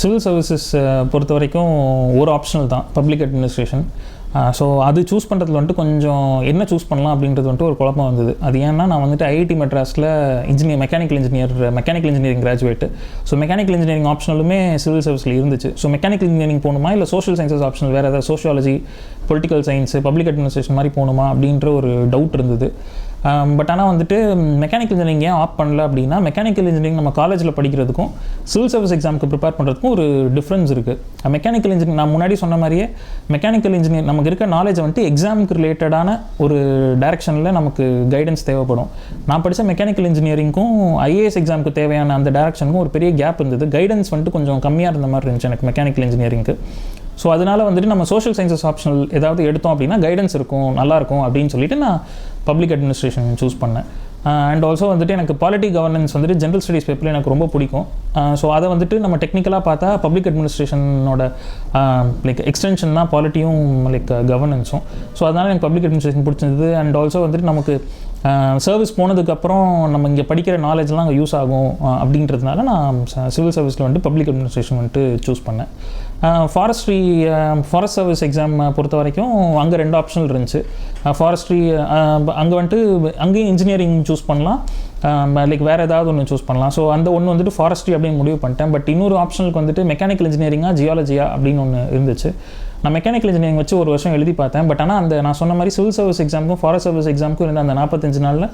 Civil services பொறுத்த வரைக்கும் ஒரு ஆப்ஷனல் தான் பப்ளிக் அட்மினிஸ்ட்ரேஷன் ஸோ அது சூஸ் பண்ணுறதுல வந்துட்டு கொஞ்சம் என்ன சூஸ் பண்ணலாம் அப்படின்றது வந்துட்டு ஒரு குழப்பம் வந்தது. அது ஏன்னா நான் வந்துட்டு ஐஐடி மெட்ராஸில் engineer mechanical engineer mechanical engineering graduate so mechanical engineering ஆப்ஷனலுமே civil சர்வீஸில் இருந்துச்சு. ஸோ மெக்கானிக்கல் இன்ஜினியரிங் போகணுமா இல்லை சோஷியல் சயின்சஸ் ஆப்ஷனல் வேறு ஏதாவது sociology political science public administration மாதிரி போகணுமா அப்படின்ற ஒரு டவுட் இருந்தது. பட் ஆனால் வந்துட்டு மெக்கானிக்கல் இன்ஜினியரிங் ஏன் ஆப் பண்ணல அப்படின்னா மெக்கானிக்கல் இன்ஜினியரிங் நம்ம காலேஜில் படிக்கிறதுக்கும் சிவில் சர்வீஸ் எக்ஸாமுக்கு ப்ரிப்பேர் பண்ணுறதுக்கும் ஒரு டிஃப்ரென்ஸ் இருக்குது மெக்கானிக்கல் இன்ஜினியரிங் நான் முன்னாடி சொன்ன மாதிரியே மெக்கானிக்கல் இன்ஜினியர் நமக்கு இருக்க நாலேஜ் வந்துட்டு எக்ஸாமுக்கு ரிலேட்டடான ஒரு டைரக்ஷனில் நமக்கு கைடன்ஸ் தேவைப்படும். நான் படித்த மெக்கானிக்கல் இன்ஜினியரிங்க்கும் ஐஏஎஸ் எக்ஸாமுக்கு தேவையான அந்த டைரக்ஷனுக்கும் ஒரு பெரிய கேப் இருந்தது. கைடன்ஸ் வந்துட்டு கொஞ்சம் கம்மியாக இருந்த மாதிரி இருந்துச்சு எனக்கு மெக்கானிக்கல் இன்ஜினியரிங்க்கு ஸோ அதனால் வந்துட்டு நம்ம சோஷியல் சயின்சஸ் ஆப்ஷனல் ஏதாவது எடுத்தோம் அப்படின்னா கைடன்ஸ் இருக்கும் நல்லாயிருக்கும் அப்படின்னு சொல்லிட்டு நான் பப்ளிக் அட்மினிஸ்ட்ரேஷன் சூஸ் பண்ணேன். அண்ட் ஆல்சோ வந்துட்டு எனக்கு பாலிட்டி கவர்னன்ஸ் வந்துட்டு ஜென்ரல் ஸ்டடீஸ் பேப்பரில் எனக்கு ரொம்ப பிடிக்கும். ஸோ அதை வந்துட்டு நம்ம டெக்னிக்கலாக பார்த்தா பப்ளிக் அட்மினிஸ்ட்ரேஷனோட லைக் எக்ஸ்டென்ஷன் தான் பாலிட்டியும் லைக் கவர்னன்ஸும் ஸோ அதனால் எனக்கு பப்ளிக் அட்மினிஸ்ட்ரேஷன் பிடிச்சிருந்தது. அண்ட் ஆல்சோ வந்துட்டு நமக்கு சர்வீஸ் போனதுக்கப்புறம் நம்ம இங்கே படிக்கிற நாலேஜ்லாம் அங்கே யூஸ் ஆகும் அப்படின்றதுனால நான் சிவில் சர்வீஸில் வந்துட்டு பப்ளிக் அட்மினிஸ்ட்ரேஷன் வந்துட்டு சூஸ் பண்ணேன். ஃபாரஸ்ட்ரி ஃபாரஸ்ட் சர்வீஸ் எக்ஸாம் பொறுத்த வரைக்கும் அங்கே ரெண்டு ஆப்ஷன் இருந்துச்சு. ஃபாரஸ்ட்ரி அங்கே வந்துட்டு அங்கேயும் இன்ஜினியரிங் சூஸ் பண்ணலாம். லைக் வேறு ஏதாவது ஒன்று சூஸ் பண்ணலாம். ஸோ அந்த ஒன்று வந்துட்டு ஃபாரஸ்ட்ரி அப்படின்னு முடிவு பண்ணிட்டேன். பட் இன்னொரு ஆப்ஷனுக்கு வந்துட்டு மெக்கானிக்கல் இன்ஜினியரிங்காக ஜியாலஜியா அப்படின்னு ஒன்று இருந்துச்சு. நான் மெக்கானிக்கல் இன்ஜினியரிங் வச்சு ஒரு வருஷம் எழுதி பார்த்தேன். பட் ஆனால் அந்த நான் சொன்ன மாதிரி சிவில் சர்வீஸ் எக்ஸாமுக்கும் ஃபாரஸ்ட் சர்வீஸ் எக்ஸாமுக்கும் இருந்த அந்த நாற்பத்தஞ்சு நாளில்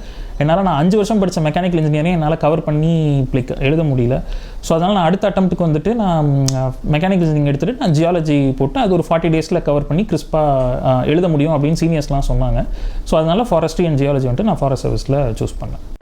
என்னால் நான் அஞ்சு வருஷம் படித்த மெக்கானிக்கல் இன்ஜினியரிங் என்னால் கவர் பண்ணி லைக் எழுத முடியல. ஸோ அதனால் நான் அடுத்த அட்டம்ப்ட்டுக்கு வந்துட்டு நான் மெக்கானிக்கல் இன்ஜினியரிங் எடுத்துகிட்டு நான் ஜியாலஜி போட்டு அது ஒரு ஃபார்ட்டி டேஸில் கவர் பண்ணி கிறிஸ்பாக எழுத முடியும் அப்படின்னு சீனியர்ஸ்லாம் சொன்னாங்க. ஸோ அதனால் ஃபாரஸ்ட்ரி அண்ட் ஜியாலஜி வந்துட்டு நான் ஃபாரஸ்ட் சர்வீஸில் சூஸ் பண்ணேன்.